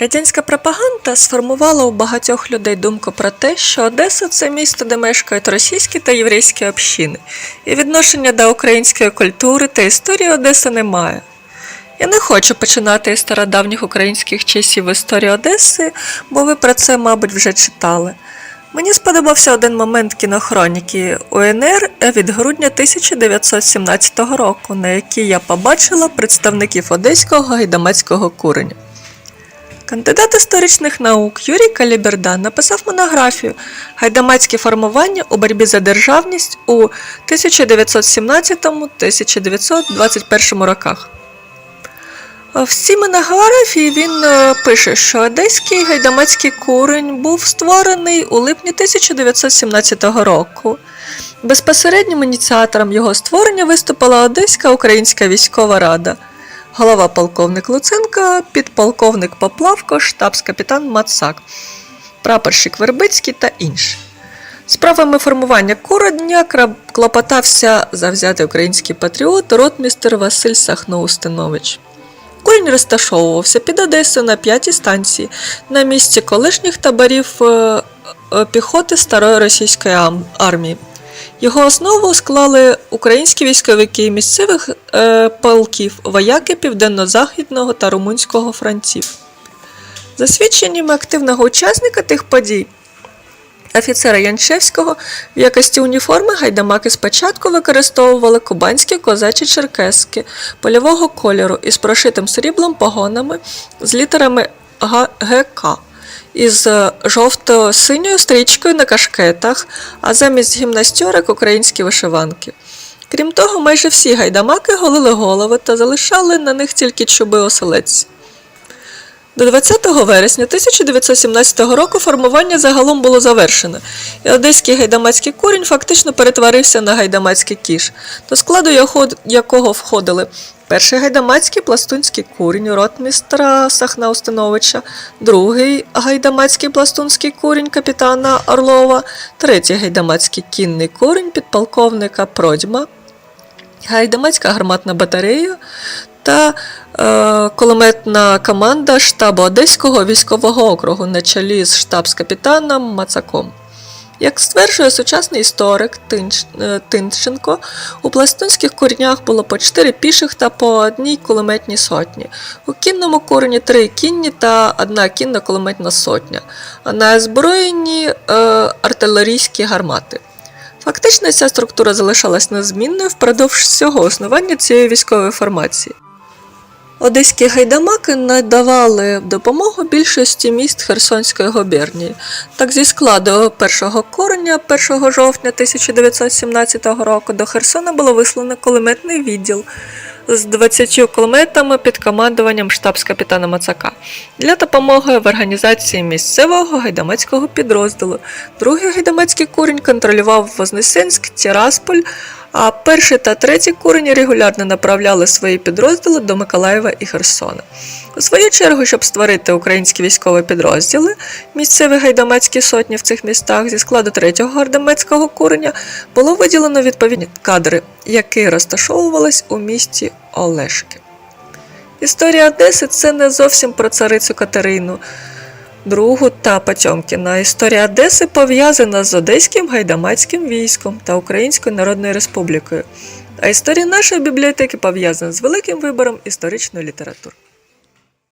Радянська пропаганда сформувала у багатьох людей думку про те, що Одеса це місто, де мешкають російські та єврейські общини, і відношення до української культури та історії Одеси немає. Я не хочу починати із стародавніх українських часів історії Одеси, бо ви про це, мабуть, вже читали. Мені сподобався один момент кінохроніки УНР від грудня 1917 року, на якій я побачила представників одеського гайдамацького куреня. Кандидат історичних наук Юрій Калібердан написав монографію Гайдамацькі формування у боротьбі за державність у 1917-1921 роках. В цій монографії він е, пише, що одеський гайдамацький курень був створений у липні 1917 року. Безпосереднім ініціатором його створення виступила Одеська Українська військова рада, голова полковник Луценко, підполковник Поплавко, штабс-капітан Мацак, прапорщик Вербицький та інші. Справами формування кра- клопотався завзятий український патріот ротмістер Василь Сахноустинович. Курінь розташовувався під Одесою на п'ятій станції на місці колишніх таборів е, е, піхоти старої російської армії. Його основу склали українські військовики місцевих е, полків, вояки Південно-Західного та Румунського фронтів. За свідченнями активного учасника тих подій, офіцера Янчевського, в якості уніформи гайдамаки спочатку використовували кубанські козачі черкески польового кольору із прошитим сріблом погонами з літерами ГК із е, жовто-синьою стрічкою на кашкетах, а замість гімнастьорок українські вишиванки. Крім того, майже всі гайдамаки голили голови та залишали на них тільки чуби оселедці. До 20 вересня 1917 року формування загалом було завершено, і одеський гайдамацький курінь фактично перетворився на гайдамацький кіш, до складу якого входили перший гайдамацький пластунський курінь ротмістра Сахна Устиновича, другий гайдамацький пластунський курінь капітана Орлова, третій гайдамацький кінний курінь підполковника Продьма, гайдамацька гарматна батарея та е, кулеметна команда штабу Одеського військового округу на чолі з штабс-капітаном Мацаком. Як стверджує сучасний історик е, Тинченко, у пластунських курнях було по 4 піших та по одній кулеметній сотні. У кінному курені 3 кінні та одна кінна кулеметна сотня, а на озброєнні е, артилерійські гармати. Фактично ця структура залишалась незмінною впродовж всього існування цієї військової формації. Одеські гайдамаки надавали допомогу більшості міст Херсонської губернії. Так, зі складу першого кореня 1 жовтня 1917 року до Херсона було вислано кулеметний відділ з 20 кулеметами під командуванням штабс-капітана Мацака для допомоги в організації місцевого гайдамацького підрозділу. Другий гайдамацький курінь контролював Вознесенськ, Тірасполь, а перший та третій курені регулярно направляли свої підрозділи до Миколаєва і Херсона. У свою чергу, щоб створити українські військові підрозділи, місцеві гайдамацькі сотні в цих містах зі складу третього гайдамацького куреня було виділено відповідні кадри, які розташовувались у місті Олешки. Історія Одеси це не зовсім про царицю Катерину. Другу та Потьомкіна. Історія Одеси пов'язана з Одеським гайдамацьким військом та Українською Народною Республікою. А історія нашої бібліотеки пов'язана з великим вибором історичної літератури.